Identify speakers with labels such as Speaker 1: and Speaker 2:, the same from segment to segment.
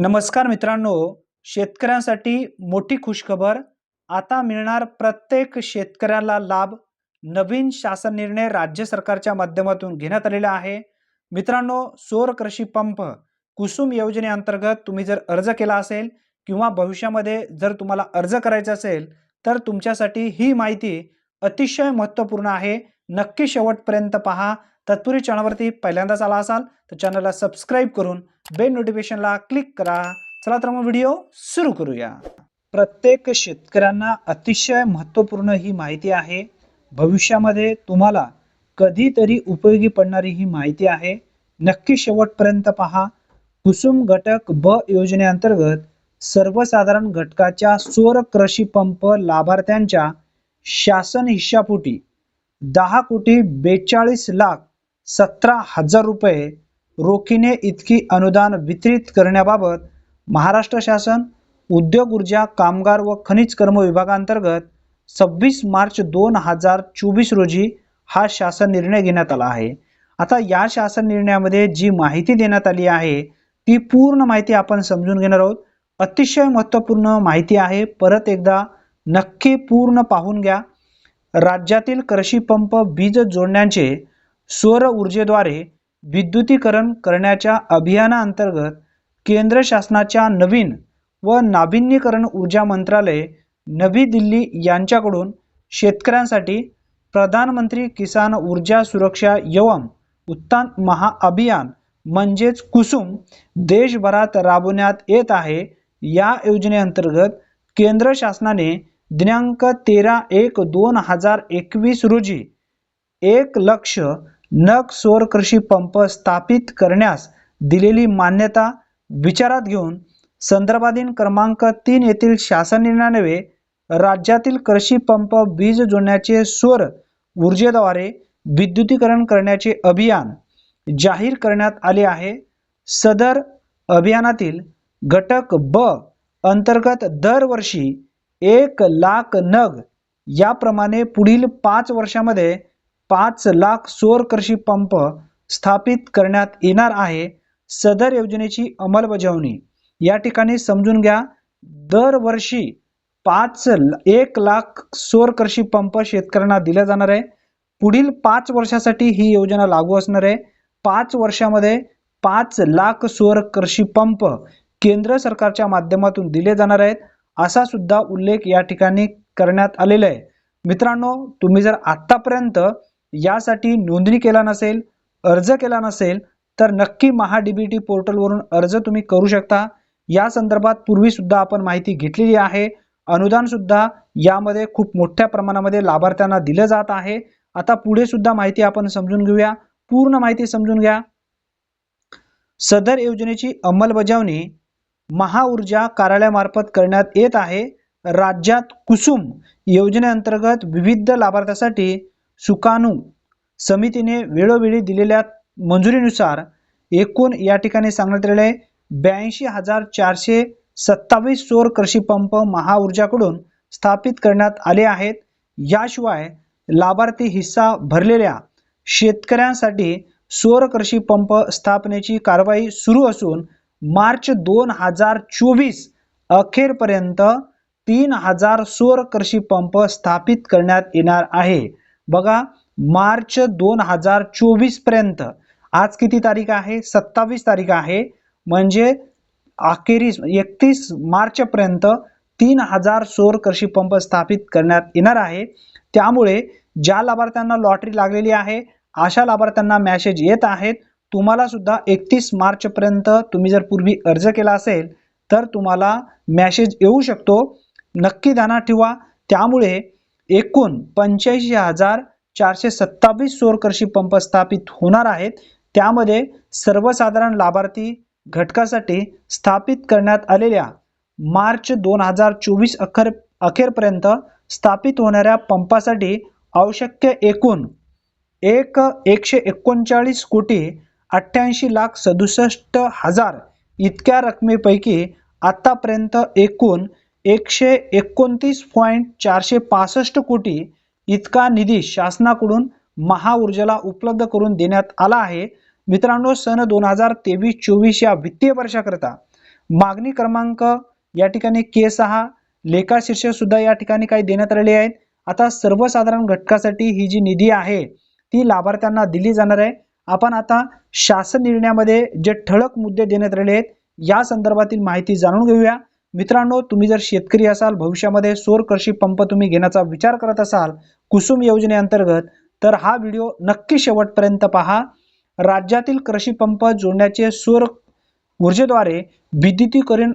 Speaker 1: नमस्कार मित्रांनो शेतकऱ्यांसाठी मोठी खुशखबर. आता मिळणार प्रत्येक शेतकऱ्याला लाभ. नवीन शासन निर्णय राज्य सरकारच्या माध्यमातून घेण्यात आलेला आहे. मित्रांनो सौर कृषी पंप कुसुम योजनेअंतर्गत तुम्ही जर अर्ज केला असेल किंवा भविष्यामध्ये जर तुम्हाला अर्ज करायचा असेल तर तुमच्यासाठी ही माहिती अतिशय महत्त्वपूर्ण आहे. नक्की शेवटपर्यंत पहा. तत्पूर्वी चॅनलवरती पहिल्यांदाच आला असाल तर चॅनलला सबस्क्राईब करून बेल नोटिफिकेशनला क्लिक करा. चला तर मग व्हिडिओ सुरू करूया. प्रत्येक शेतकऱ्यांना अतिशय महत्त्वपूर्ण ही माहिती आहे. भविष्यामध्ये तुम्हाला कधीतरी उपयोगी पडणारी ही माहिती आहे. नक्की शेवटपर्यंत पहा. कुसुम घटक ब योजनेअंतर्गत सर्वसाधारण घटकाच्या सौर कृषी पंप लाभार्थ्यांच्या शासन हिश्शापोटी दहा कोटी बेचाळीस लाख सतरा हजार रुपये रोखीने इतकी अनुदान वितरित करण्याबाबत महाराष्ट्र शासन उद्योग ऊर्जा कामगार व खनिज कर्म विभागांतर्गत सव्वीस मार्च दोन हजार चोवीस रोजी हा शासन निर्णय घेण्यात आला आहे. आता या शासन निर्णयामध्ये जी माहिती देण्यात आली आहे ती पूर्ण माहिती आपण समजून घेणार आहोत. अतिशय महत्त्वपूर्ण माहिती आहे. परत एकदा नक्की पूर्ण पाहून घ्या. राज्यातील कृषी पंप वीज जोडण्यांचे सौर ऊर्जेद्वारे विद्युतीकरण करण्याच्या अभियानाअंतर्गत केंद्र शासनाच्या नवीन व नाविन्यीकरण ऊर्जा मंत्रालय नवी दिल्ली यांच्याकडून शेतकऱ्यांसाठी प्रधानमंत्री किसान ऊर्जा सुरक्षा यवम उत्थान महाअभियान म्हणजेच कुसुम देशभरात राबवण्यात येत आहे. या योजनेअंतर्गत केंद्र शासनाने दिनांक तेरा एक दोन हजार एकवीस रोजी एक लक्ष नग सौर कृषी पंप स्थापित करण्यास दिलेली मान्यता विचारात घेऊन संदर्भाधीन क्रमांक तीन येथील शासन निर्णयान्वये राज्यातील कृषी पंप वीज जोडण्याचे सौर ऊर्जेद्वारे विद्युतीकरण करण्याचे अभियान जाहीर करण्यात आले आहे. सदर अभियानातील घटक ब अंतर्गत दरवर्षी एक लाख नग याप्रमाणे पुढील पाच वर्षामध्ये पाच लाख सौर कृषी पंप स्थापित करण्यात येणार आहे. सदर योजनेची अंमलबजावणी. या ठिकाणी समजून घ्या दरवर्षी पाच एक लाख सौर कृषी पंप शेतकऱ्यांना दिला जाणार आहे. पुढील पाच वर्षासाठी ही योजना लागू असणार आहे. पाच वर्षामध्ये पाच लाख सौर कृषी पंप केंद्र सरकारच्या माध्यमातून दिले जाणार आहेत असा सुद्धा उल्लेख या ठिकाणी करण्यात आलेला आहे. मित्रांनो तुम्ही जर आत्तापर्यंत यासाठी नोंदणी केला नसेल अर्ज केला नसेल तर नक्की महाडीबीटी पोर्टलवरून अर्ज तुम्ही करू शकता. या संदर्भात पूर्वी सुद्धा आपण माहिती घेतलेली आहे. अनुदान सुद्धा यामध्ये खूप मोठ्या प्रमाणामध्ये लाभार्थ्यांना दिलं जात आहे. आता पुढे सुद्धा माहिती आपण समजून घेऊया. पूर्ण माहिती समजून घ्या. सदर योजनेची अंमलबजावणी महाऊर्जा कार्यालयामार्फत करण्यात येत आहे. राज्यात कुसुम योजनेअंतर्गत विविध लाभार्थ्यासाठी सुकाणू समितीने वेळोवेळी दिलेल्या मंजुरीनुसार एकूण या ठिकाणी सांगण्यात आलेले ब्याऐंशी हजार चारशे सत्तावीस सौर कृषी पंप महाऊर्जाकडून स्थापित करण्यात आले आहेत. याशिवाय लाभार्थी हिस्सा भरलेल्या शेतकऱ्यांसाठी सौर कृषी पंप स्थापनेची कारवाई सुरू असून मार्च दोन हजार चोवीस अखेरपर्यंत तीन हजार सौर कृषी पंप स्थापित करण्यात येणार आहे. बघा मार्च दोन हजार चोवीसपर्यंत. आज किती तारीख आहे? सत्तावीस तारीख आहे. म्हणजे अखेरीस एकतीस मार्च पर्यंत तीन हजार सौर कृषी पंप स्थापित करण्यात येणार आहे. त्यामुळे ज्या लाभार्थ्यांना लॉटरी लागलेली आहे अशा लाभार्थ्यांना मॅसेज येत आहेत. तुम्हाला सुद्धा एकतीस मार्च पर्यंत तुम्ही जर पूर्वी अर्ज केला असेल तर तुम्हाला मॅसेज येऊ शकतो. नक्की ध्यानात ठेवा. त्यामुळे एकूण पंच्याऐंशी हजार चारशे सत्तावीस सौरकृषी पंप स्थापित होणार आहेत. त्यामध्ये सर्वसाधारण लाभार्थी घटकासाठी स्थापित करण्यात आलेल्या मार्च दोन हजार चोवीस अखेर अखेरपर्यंत स्थापित होणाऱ्या पंपासाठी आवश्यक एकूण एक एकशे एकोणचाळीस कोटी अठ्ठ्याऐंशी लाख सदुसष्ट हजार इतक्या रकमेपैकी आत्तापर्यंत एकूण एकशे एकोणतीस पॉईंट चारशे पासष्ट कोटी इतका निधी शासनाकडून महाऊर्जेला उपलब्ध करून देण्यात आला आहे. मित्रांनो सन दोन हजार तेवीस चोवीस या वित्तीय वर्षाकरता मागणी क्रमांक या ठिकाणी के सहा लेखा शीर्षक सुद्धा या ठिकाणी काही देण्यात आलेले आहेत. आता सर्वसाधारण घटकासाठी ही जी निधी आहे ती लाभार्थ्यांना दिली जाणार आहे. आपण आता शासन निर्णयामध्ये जे ठळक मुद्दे देण्यात आलेले आहेत या संदर्भातील माहिती जाणून घेऊया. मित्रांनो तुम्ही जर शेतकरी असाल भविष्यामध्ये सौर कृषी पंप तुम्ही घेण्याचा विचार करत असाल कुसुम योजनेअंतर्गत तर हा व्हिडिओ नक्की शेवटपर्यंत पहा. राज्यातील कृषी पंप जोडण्याचे सौर ऊर्जेद्वारे विद्युतीकरण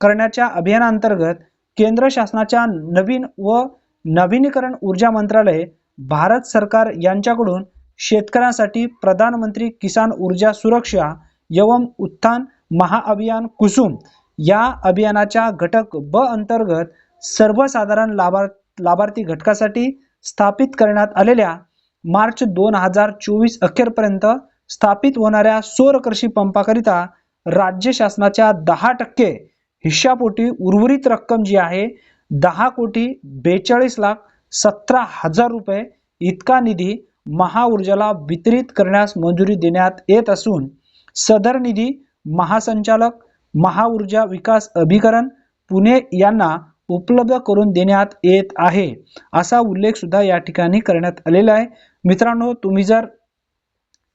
Speaker 1: करण्याच्या अभियानाअंतर्गत केंद्र शासनाच्या नवीन व नवीनीकरण ऊर्जा मंत्रालय भारत सरकार यांच्याकडून शेतकऱ्यांसाठी प्रधानमंत्री किसान ऊर्जा सुरक्षा एवं उत्थान महाअभियान कुसुम या अभियानाच्या घटक ब अंतर्गत सर्वसाधारण लाभार लाभार्थी घटकासाठी स्थापित करण्यात आलेल्या मार्च दोन हजार चोवीस अखेरपर्यंत स्थापित होणाऱ्या सौर कृषी पंपाकरिता राज्य शासनाच्या दहा टक्के हिश्शापोटी उर्वरित रक्कम जी आहे दहा कोटी बेचाळीस लाख सतरा हजार रुपये इतका निधी महाऊर्जाला वितरित करण्यास मंजुरी देण्यात येत असून सदर निधी महासंचालक महाऊर्जा विकास अभिकरण पुणे यांना उपलब्ध करून देण्यात येत आहे. असा उल्लेख सुद्धा या ठिकाणी करण्यात आलेला आहे. मित्रांनो तुम्ही जर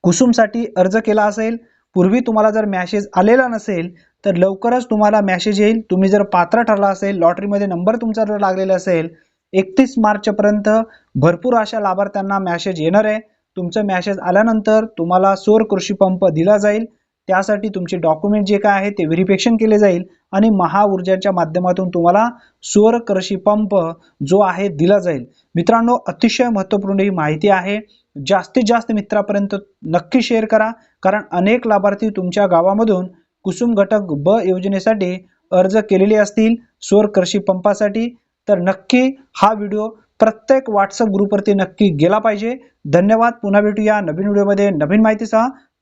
Speaker 1: कुसुमसाठी अर्ज केला असेल पूर्वी तुम्हाला जर मॅसेज आलेला नसेल तर लवकरच तुम्हाला मॅसेज येईल. तुम्ही जर पात्र ठरला असेल लॉटरीमध्ये नंबर तुमचा जर लागलेला असेल एकतीस मार्चपर्यंत भरपूर अशा लाभार्थ्यांना मॅसेज येणार आहे. तुमचं मॅसेज आल्यानंतर तुम्हाला सौर कृषी पंप दिला जाईल. त्यासाठी तुमचे डॉक्युमेंट जे काय आहे ते व्हेरिफिकेशन केले जाईल आणि महाऊर्जाच्या माध्यमातून तुम्हाला सुवर कृषी पंप जो आहे दिला जाईल. मित्रांनो अतिशय महत्त्वपूर्ण ही माहिती आहे. जास्तीत जास्त मित्रापर्यंत नक्की शेअर करा कारण अनेक लाभार्थी तुमच्या गावामधून कुसुम घटक ब योजनेसाठी अर्ज केलेले असतील सुवर कृषी पंपासाठी. तर नक्की हा व्हिडिओ प्रत्येक व्हॉट्सअप ग्रुपवरती नक्की गेला पाहिजे. धन्यवाद. पुन्हा भेटूया नवीन व्हिडिओमध्ये नवीन माहितीसह.